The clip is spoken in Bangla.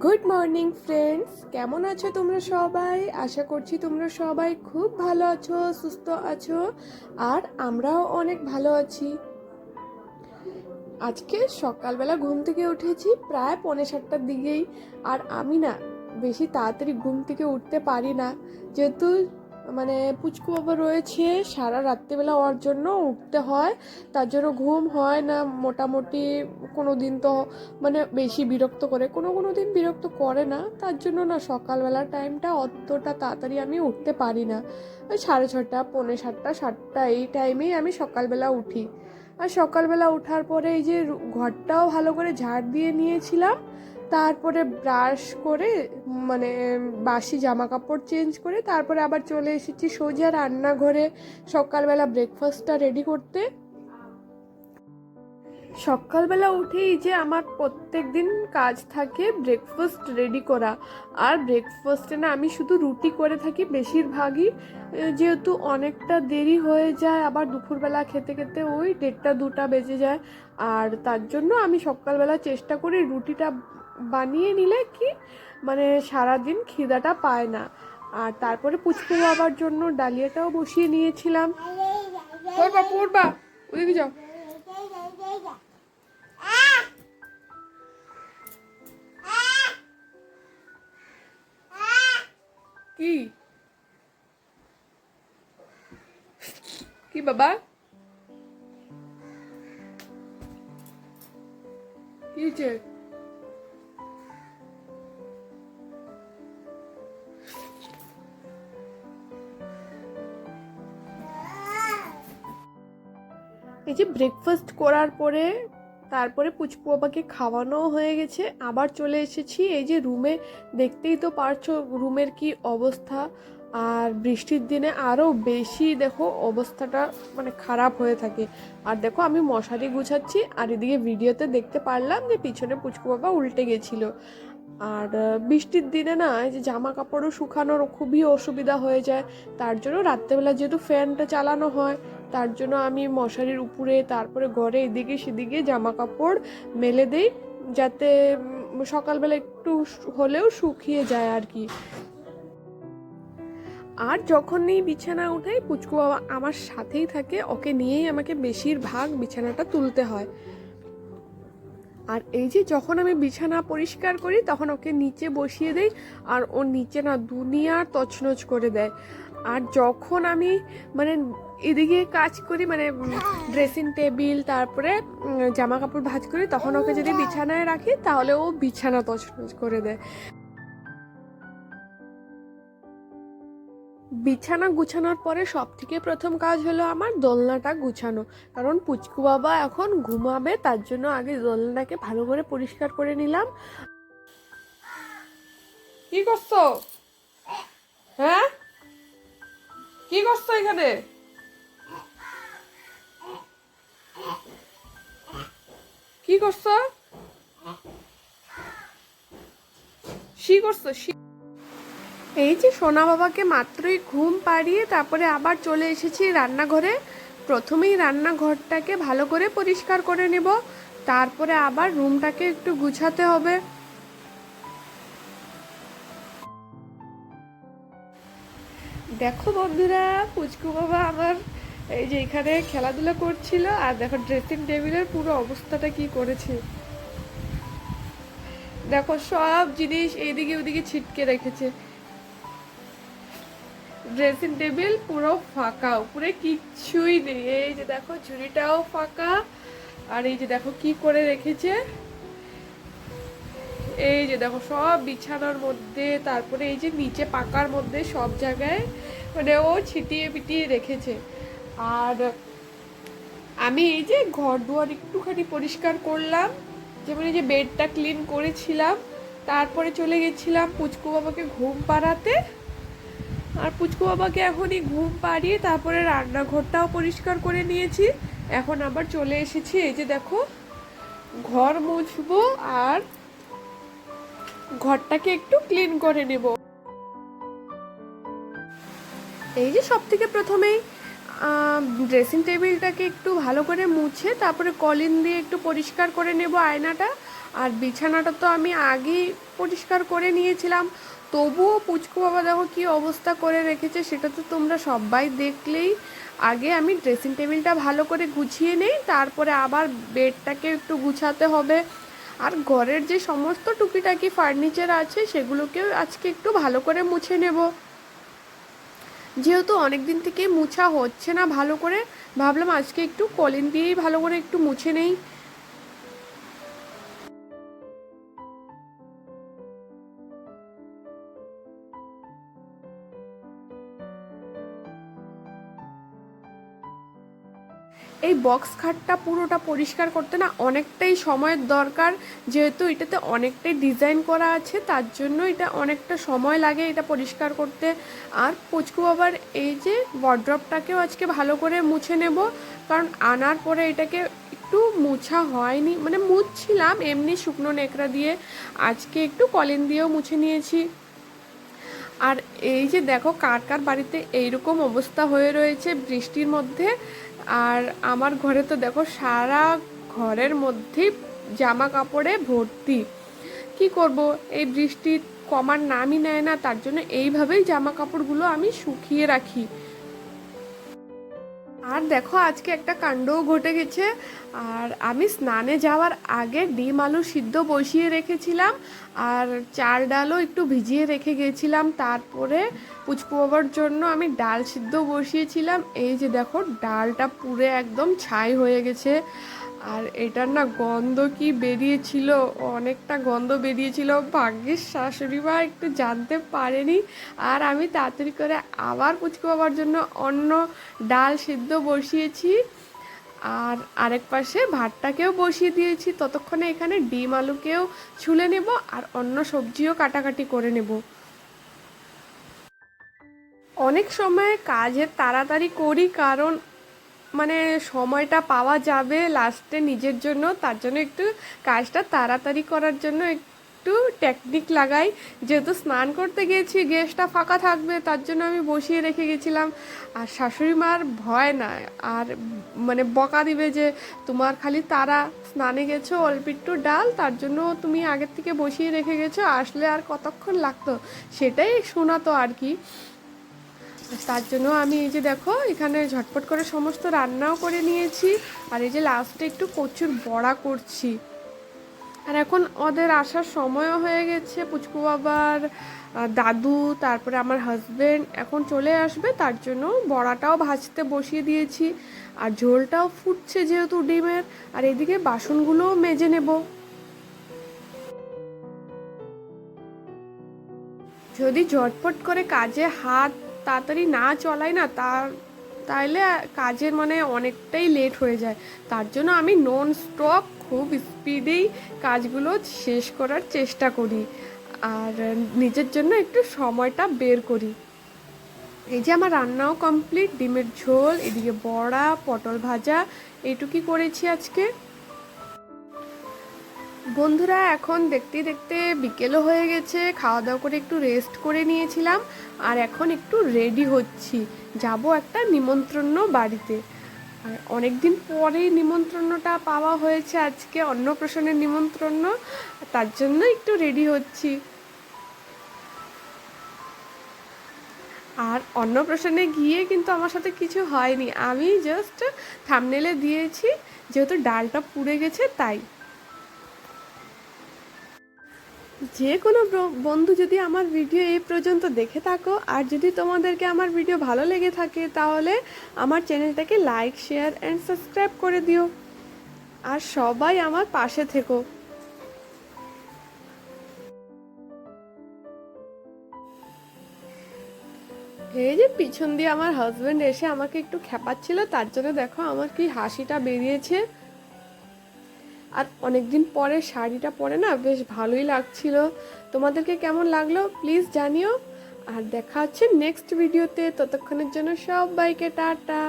গুড মর্নিং ফ্রেন্ডস কেমন আছো তোমরা সবাই? আশা করছি তোমরা সবাই খুব ভালো আছো, সুস্থ আছো, আর আমরাও অনেক ভালো আছি। আজকে সকালবেলা ঘুম থেকে উঠেছি প্রায় পৌনে সাতটার দিকেই, আর আমি না বেশি তাড়াতাড়ি ঘুম থেকে উঠতে পারি না। যেহেতু মানে পুচকু বাবা রয়েছে, সারা রাত্রিবেলা ওর জন্য উঠতে হয়, তার জন্য ঘুম হয় না, মোটামুটি কোনো দিন তো মানে বেশি বিরক্ত করে, কোনো কোনো দিন বিরক্ত করে না, তার জন্য না সকালবেলার টাইমটা অতটা তাড়াতাড়ি আমি উঠতে পারি না। ওই সাড়ে ছটা পৌনে সাতটা সাতটা এই টাইমেই আমি সকালবেলা উঠি। আর সকালবেলা ওঠার পরে এই যে ঘরটাও ভালো করে ঝাড় দিয়ে নিয়েছিলাম তারপরে ব্রাশ করে মানে বাসি জামা কাপড় চেঞ্জ করে, তারপরে আবার চলে এসেছি সোজা রান্নাঘরে সকালবেলা ব্রেকফাস্টটা রেডি করতে। সকালবেলা উঠেই যে আমার প্রত্যেক দিন কাজ থাকে ব্রেকফাস্ট রেডি করা। আর ব্রেকফাস্টে না আমি শুধু রুটি করে থাকি বেশিরভাগই। যেহেতু অনেকটা দেরি হয়ে যায়, আবার দুপুরবেলা খেতে খেতে ওই দেড়টা দুটা বেজে যায়। আর তার জন্য আমি সকালবেলা চেষ্টা করি রুটিটা বানিয়ে নিলে কি? মানে সারাদিন খিদাটা পায় না। আর তারপরে পুচকু বাবার জন্য ডালিয়াটাও বসিয়ে নিয়েছিলাম। পড়বা পড়বা ওদিকে যাও। কি? কি বাবা? কি হয়েছে? এই যে ব্রেকফাস্ট করার পরে তারপরে পুচকু বাবাকে খাওয়ানো হয়ে গেছে। আবার চলে এসেছি। এই যে রুমে দেখতেই তো পারছ রুমের কি অবস্থা। আর বৃষ্টির দিনে আরও বেশি দেখো অবস্থাটা মানে খারাপ হয়ে থাকে। আর দেখো আমি মশারি গুছাচ্ছি আর এদিকে ভিডিওতে দেখতে পারলাম যে পিছনে পুচকু বাবা উল্টে গেছিল। আর বৃষ্টির দিনে না এই যে জামা কাপড়ও শুকানোর খুবই অসুবিধা হয়ে যায়। তার জন্য রাত্রেবেলা যেহেতু ফ্যানটা চালানো হয় তার জন্য আমি মশারির উপরে, তারপরে ঘরে এদিকে সেদিকে জামা কাপড় মেলে দেই, যাতে সকালবেলা একটু হলেও শুকিয়ে যায় আর কি। আর যখনই বিছানা উঠাই, পুচকু বাবা আমার সাথেই থাকে, ওকে নিয়েই আমাকে বেশিরভাগ বিছানাটা তুলতে হয়। আর এই যে যখন আমি বিছানা পরিষ্কার করি, তখন ওকে নিচে বসিয়ে দেই, আর ও নিচে না দুনিয়ার তছনছ করে দেয়। আর যখন আমি মানে এদিকে কাজ করি মানে ড্রেসিং টেবিল তারপরে জামা কাপড় ভাজ করি, তখন ওকে যদি বিছানায় রাখি, তাহলে ও বিছানা তছনছ করে দেয়। বিছানা গুছানোর পরে সব থেকে প্রথম কাজ হলো আমার দোলনাটা গুছানো। কারণ পুচকু বাবা এখন ঘুমাবে, তার জন্য আগে দোলনাটাকে ভালো করে পরিষ্কার করে নিলাম। কি করছ? হ্যাঁ? কি করছ এখানে? কি করছ? শি করছ? শি এই যে সোনা বাবাকে মাত্রই ঘুম পাড়িয়ে তারপরে আবার চলে এসেছি রান্নাঘরে। প্রথমেই রান্নাঘরটাকে ভালো করে পরিষ্কার করে নেব, তারপরে আবার রুমটাকে একটু গুছাতে হবে। দেখো বন্ধুরা, পুচকু বাবা আমার এই যে এখানে খেলাধুলা করছিল, আর দেখো ড্রেসিং টেবিলের পুরো অবস্থাটা কি করেছে। দেখো সব জিনিস এইদিকে ওদিকে ছিটকে রেখেছে। ড্রেসিং টেবিল পুরো ফাঁকা, উপরে কিচ্ছুই নেই। এই যে দেখো ঝুড়িটাও ফাঁকা, আর এই যে দেখো কি করে রেখেছে। এই যে দেখো, সব বিছানার মধ্যে, তারপরে এই যে নিচে পাকার মধ্যে সব জায়গায় মানে ও ছিটিয়ে পিটিয়ে রেখেছে। আর আমি এই যে ঘর দুয়ার একটুখানি পরিষ্কার করলাম, যেমন এই যে বেডটা ক্লিন করেছিলাম, তারপরে চলে গেছিলাম পুচকু বাবাকে ঘুম পাড়াতে। আর পুচকু বাবাকে এখনই ঘুম পাড়িয়ে তারপরে রান্নাঘরটাও পরিষ্কার করে নিয়েছি। এখন আবার চলে এসেছি, এই যে দেখো, ঘর মুছবো আর ঘরটাকে একটু ক্লিন করে নেব। এই যে সব থেকে প্রথমেই ড্রেসিং টেবিলটাকে একটু ভালো করে মুছে, তারপরে কলিন দিয়ে একটু পরিষ্কার করে নেব আয়নাটা। আর বিছানাটা তো আমি আগেই পরিষ্কার করে নিয়েছিলাম। তবুও পুচকু বাবা দেখো কী অবস্থা করে রেখেছে, সেটা তো তোমরা সবাই দেখলেই। আগে আমি ড্রেসিং টেবিলটা ভালো করে গুছিয়ে নেই, তারপরে আবার বেডটাকে একটু গুছাতে হবে। আর ঘরের যে সমস্ত টুকিটাকি ফার্নিচার আছে, সেগুলোকেও আজকে একটু ভালো করে মুছে নেব। যেহেতু অনেক দিন থেকে মুছা হচ্ছে না ভালো করে, ভাবলাম আজকে একটু কলিন দিয়েই ভালো করে একটু মুছে নেই। এই বক্স খাটটা পুরোটা পরিষ্কার করতে না অনেকটাই সময়ের দরকার। যেহেতু এটাতে অনেকটাই ডিজাইন করা আছে, তার জন্য এটা অনেকটা সময় লাগে এটা পরিষ্কার করতে। আর পুচকু বাবার এই যে ওয়ার্ড্রপটাকেও আজকে ভালো করে মুছে নেব, কারণ আনার পরে এটাকে একটু মুছা হয়নি মানে মুছছিলাম এমনি শুকনো নেকড়া দিয়ে। আজকে একটু কলিন দিয়েও মুছে নিয়েছি। আর এই যে দেখো কার কার বাড়িতে এইরকম অবস্থা হয়ে রয়েছে বৃষ্টির মধ্যে আর আমার ঘরে তো দেখো সারা ঘরের মধ্যেই জামা কাপড়ে ভর্তি। কি করব? এই বৃষ্টি কমার নামই নেয় না, তার জন্য এইভাবেই জামা কাপড়গুলো আমি শুকিয়ে রাখি। আর দেখো, আজকে একটা কাণ্ডও ঘটে গেছে। আর আমি স্নানে যাওয়ার আগে ডিম আলু সিদ্ধ বসিয়ে রেখেছিলাম, আর চার ডালও একটু ভিজিয়ে রেখে গেছিলাম। তারপরে পুচপোবার জন্য আমি ডাল সিদ্ধ বসিয়েছিলাম। এই যে দেখো, ডালটা পুরে একদম ছাই হয়ে গেছে। আর এটার না গন্ধ কি বেরিয়েছিল? অনেকটা গন্ধ বেরিয়েছিল। ভাগ্যের শাশুড়ি মা একটু জানতে পারেনি। আর আমি তাড়াতাড়ি করে আবার পুচকু বাবার জন্য অন্য ডাল সিদ্ধ বসিয়েছি। আর আরেক পাশে ভাতটাকেও বসিয়ে দিয়েছি। ততক্ষণে এখানে ডিম আলুকেও ছুলে নেব আর অন্য সবজিও কাটাকাটি করে নেব। অনেক সময় কাজের তাড়াতাড়ি করি কারণ মানে সময়টা পাওয়া যাবে লাস্টে নিজের জন্য, তার জন্য একটু কাজটা তাড়াতাড়ি করার জন্য একটু টেকনিক লাগাই। যেহেতু স্নান করতে গিয়েছি গ্যাসটা ফাঁকা থাকবে, তার জন্য আমি বসিয়ে রেখে গেছিলাম। আর শাশুড়ি মার ভয় না, আর মানে বকা দিবে যে, তোমার খালি তারা, স্নানে গেছো, অল্প একটু ডাল, তার জন্য তুমি আগের থেকে বসিয়ে রেখে গেছো, আসলে আর কতক্ষণ লাগতো? সেটাই শোনাতো আর কি। তার জন্য আমি এই যে দেখো, এখানে ঝটপট করে সমস্ত রান্নাও করে নিয়েছি। আর এই যে লাস্টে একটু প্রচুর বড়া করছি। আর এখন ওদের আসার সময়ও হয়ে গেছে। পুচকু বাবার দাদু, তারপরে আমার হাজবেন্ড এখন চলে আসবে। তার জন্য বড়াটাও ভাজতে বসিয়ে দিয়েছি। আর ঝোলটাও ফুটছে যেহেতু ডিমের। আর এদিকে বাসনগুলোও মেজে নেব। যদি ঝটপট করে কাজে হাত তাড়াতাড়ি না চলাই না তার তাইলে কাজের মানে অনেকটাই লেট হয়ে যায়। তার জন্য আমি নন স্টপ খুব স্পিডেই কাজগুলো শেষ করার চেষ্টা করি। আর নিজের জন্য একটু সময়টা বের করি। এই যে আমার রান্নাও কমপ্লিট ডিমের ঝোল, এদিকে বড়া, পটল ভাজা, এইটুকুই করেছি আজকে। বন্ধুরা, এখন দেখতে দেখতে বিকেলও হয়ে গেছে। খাওয়া দাওয়া করে একটু রেস্ট করে নিয়েছিলাম আর এখন একটু রেডি হচ্ছি। যাব একটা নিমন্ত্রণ বাড়িতে। আর অনেক দিন পরেই নিমন্ত্রণটা পাওয়া হয়েছে আজকে, অন্নপ্রাশনের নিমন্ত্রণ। তার জন্য একটু রেডি হচ্ছি। আর অন্নপ্রাশনে গিয়ে কিন্তু আমার সাথে কিছু হয়নি। আমি জাস্ট থামনেলে দিয়েছি, যেহেতু ডালটা পুড়ে গেছে, তাই। যে কোনো বন্ধু যদি আমার ভিডিও এই পর্যন্ত দেখে থাকো, আর যদি তোমাদেরকে আমার ভিডিও ভালো লেগে থাকে, তাহলে আমার চ্যানেলটাকে লাইক, শেয়ার অ্যান্ড সাবস্ক্রাইব করে দিও। আর সবাই আমার পাশে থেকো। এই যে পিছন দিয়ে আমার হাজব্যান্ড এসে আমাকে একটু খেপাচ্ছিল, তার জন্য দেখো আমার কি হাসিটা বেরিয়েছে। আর অনেক দিন পরে শাড়িটা পরে না বেশ ভালোই লাগছিল। তোমাদেরকে কেমন লাগল প্লিজ জানিও। আর দেখা হচ্ছে নেক্সট ভিডিওতে ততক্ষণের জন্য সব সবাইকে টাটা।